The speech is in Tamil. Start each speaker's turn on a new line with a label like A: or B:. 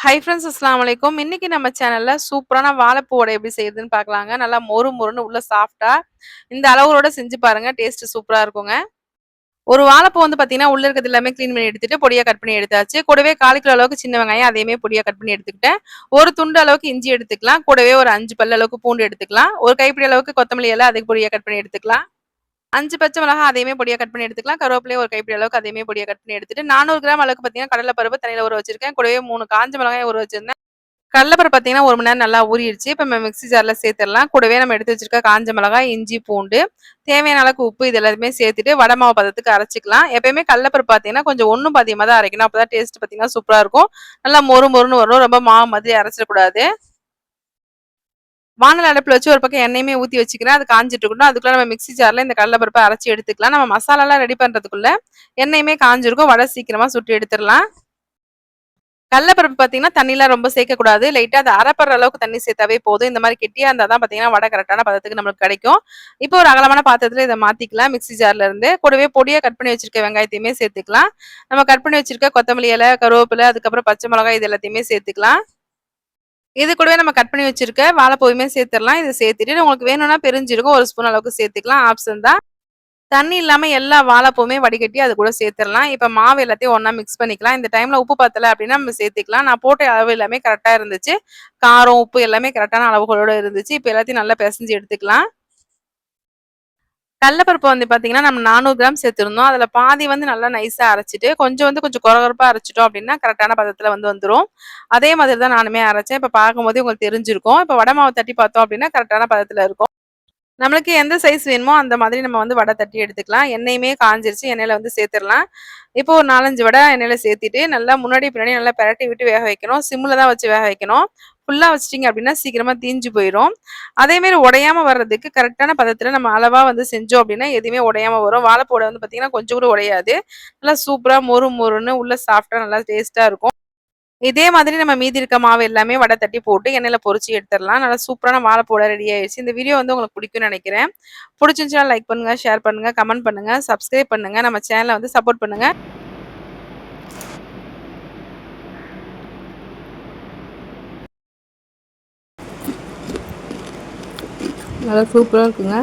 A: ஹை ஃப்ரெண்ட்ஸ் அஸ்லாம் வலைக்கும் இன்னைக்கு நம்ம சேனல்ல சூப்பரான வாழைப்பூ வடை எப்படி செய்யுதுன்னு பார்க்கலாங்க. நல்லா மொறு மொறுன்னு உள்ள சாஃப்டா இந்த அளவுகளோட செஞ்சு பாருங்க. டேஸ்ட் சூப்பரா இருக்குங்க. ஒரு வாழைப்பூ வந்து பார்த்தீங்கன்னா உள்ள இருக்கிறது எல்லாமே க்ளீன் பண்ணி எடுத்துட்டு பொடியா கட் பண்ணி எடுத்தாச்சு. கூடவே கால் கிலோ அளவுக்கு சின்ன வெங்காயம் அதையுமே பொடியா கட் பண்ணி எடுத்துக்கிட்டேன். ஒரு துண்டு அளவுக்கு இஞ்சி எடுத்துக்கலாம். கூடவே ஒரு அஞ்சு பல்லு அளவுக்கு பூண்டு எடுத்துக்கலாம். ஒரு கைப்பிடி அளவுக்கு கொத்தமல்லி எல்லாம் அதுக்கு பொடியா கட் பண்ணி எடுத்துக்கலாம். அஞ்சு பச்சை மிளகா அதையுமே பொடியா கட் பண்ணி எடுத்துக்கலாம். கருவேப்பிலையே ஒரு கைப்பிடி அளவுக்கு அதையுமே பொடியா கட் பண்ணி எடுத்துட்டு நானூறு கிராம் அளவுக்கு பார்த்தீங்கன்னா கடலை பருப்பு தண்ணியில் ஊற வச்சிருக்கேன். கூடவே மூணு காஞ்ச மிளகாய் ஊற வச்சிருந்தேன். கடலப்பருப்பு பார்த்தீங்கன்னா ஒரு மணி நேரம் நல்லா ஊறிடுச்சு. இப்போ நம்ம மிக்ஸி ஜாரில் சேர்த்துடலாம். கூடவே நம்ம எடுத்து வச்சிருக்க காஞ்ச மிளகாய் இஞ்சி பூண்டு தேவையான அளவுக்கு உப்பு இது எல்லாத்தையுமே சேர்த்துட்டு வடை மாவு பதத்துக்கு அரைச்சிக்கலாம். எப்பயுமே கடலப்பருப்பு பார்த்தீங்கன்னா கொஞ்சம் ஒன்றும் பாதியமாக தான் அரைக்கணும். அப்போ தான் டேஸ்ட் பார்த்தீங்கன்னா சூப்பராக இருக்கும். நல்லா மொறு மொறுன்னு வரும் ரொம்ப மாவு மாதிரி அரைச்சிடக்கூடாது. வானல் அடுப்பில் வச்சு ஒரு பக்கம் எண்ணெயுமே ஊற்றி வச்சுக்கிறேன். அது காஞ்சிட்டு இருக்கணும் அதுக்குள்ள நம்ம மிக்ஸி ஜாரில் இந்த கடலைப்பருப்பை அரைச்சி எடுத்துக்கலாம். நம்ம மசாலாலாம் ரெடி பண்ணுறதுக்குள்ள எண்ணெயுமே காஞ்சிருக்கும். வடை சீக்கிரமாக சுட்டு எடுத்துடலாம். கடலப்பருப்பு பார்த்தீங்கன்னா தண்ணிலாம் ரொம்ப சேர்க்கக்கூடாது. லைட்டாக அது அரைப்படுற அளவுக்கு தண்ணி சேர்த்தாவே போதும். இந்த மாதிரி கெட்டியாக இருந்தால் தான் பார்த்தீங்கன்னா வடை கரெக்டான பதத்துக்கு நம்மளுக்கு கிடைக்கும். இப்போ ஒரு அகலமான பாத்திரத்தில் இதை மாற்றிக்கலாம் மிக்ஸி ஜார்லேருந்து கூடவே பொடியாக கட் பண்ணி வச்சிருக்க வெங்காயத்தையுமே சேர்த்துக்கலாம். நம்ம கட் பண்ணி வச்சிருக்க கொத்தமல்லி இலை கருவேப்பிலை அதுக்கப்புறம் பச்சை மிளகாய் இது எல்லாத்தையுமே சேர்த்துக்கலாம். இது கூடவே நம்ம கட் பண்ணி வச்சிருக்க வாழைப்பூவுமே சேர்த்துடலாம். இதை சேர்த்துட்டு உங்களுக்கு வேணும்னா பெருஞ்சிருக்கும். ஒரு ஸ்பூன் அளவுக்கு சேர்த்துக்கலாம். ஆப்ஷன் தான். தண்ணி இல்லாமல் எல்லா வாழைப்பூவுமே வடிகட்டி அது கூட சேர்த்துடலாம். இப்போ மாவு எல்லாத்தையும் ஒன்றா மிக்ஸ் பண்ணிக்கலாம். இந்த டைமில் உப்பு பத்தலை அப்படின்னா நம்ம சேர்த்துக்கலாம். நான் போட்ட அளவு எல்லாமே கரெக்டாக இருந்துச்சு. காரம் உப்பு எல்லாமே கரெக்டான அளவுகளோடு இருந்துச்சு. இப்போ எல்லாத்தையும் நல்லா பிசைஞ்சு எடுத்துக்கலாம். கடலப்பருப்பு வந்து பார்த்தீங்கன்னா நம்ம நானூறு கிராம் சேர்த்துருந்தோம். அதில் பாதி வந்து நல்லா நைஸாக அரைச்சிட்டு கொஞ்சம் வந்து கொஞ்சம் குறகுறப்பாக அரைச்சிட்டோம் அப்படின்னா கரெக்டான பதத்தில் வந்து வந்துடும் அதே மாதிரி தான் நானுமே அரைச்சேன். இப்போ பார்க்கும்போது உங்களுக்கு தெரிஞ்சிருக்கும். இப்போ வடமாவை மாவு தட்டி பார்த்தோம் அப்படின்னா கரெக்டான பதத்தில் இருக்கும். நம்மளுக்கு எந்த சைஸ் வேணுமோ அந்த மாதிரி நம்ம வந்து வடை தட்டி எடுத்துக்கலாம். எண்ணெயுமே காஞ்சிருச்சு எண்ணெயில் வந்து சேர்த்துடலாம். இப்போ ஒரு நாலஞ்சு வடை எண்ணெயில் சேர்த்திட்டு நல்லா முன்னாடி பின்னாடி நல்லா பிரட்டி விட்டு வேக வைக்கணும். சிம்மில் தான் வச்சு வேக வைக்கணும். ஃபுல்லாக வச்சிட்டிங்க அப்படின்னா சீக்கிரமாக தீஞ்சு போயிடும் அதேமாரி உடையாமல் வர்றதுக்கு கரெக்டான பதத்தில் நம்ம அளவாக வந்து செஞ்சோம் அப்படின்னா எதுவுமே உடையாமல் வரும். வாழைப்பூடை வந்து பார்த்திங்கன்னா கொஞ்சம் கூட உடையாது. நல்லா சூப்பராக மொறு மொறுன்னு உள்ளே சாஃப்டாக நல்லா டேஸ்ட்டாக இருக்கும். இதே மாதிரி நம்ம மீதி இருக்க மாவு எல்லாமே வடை தட்டி போட்டு எண்ணெயில் பொறிச்சு எடுத்துடலாம். நல்லா சூப்பரான வாழைப்போட ரெடி ஆயிடுச்சு. இந்த வீடியோ வந்து உங்களுக்கு பிடிக்கும்னு நினைக்கிறேன். பிடிச்சிருந்துச்சுன்னா லைக் பண்ணுங்க ஷேர் பண்ணுங்க கமெண்ட் பண்ணுங்க சப்ஸ்கிரைப் பண்ணுங்க. நம்ம சேனலை வந்து சப்போர்ட் பண்ணுங்க. நல்லா சூப்பராக இருக்குங்க.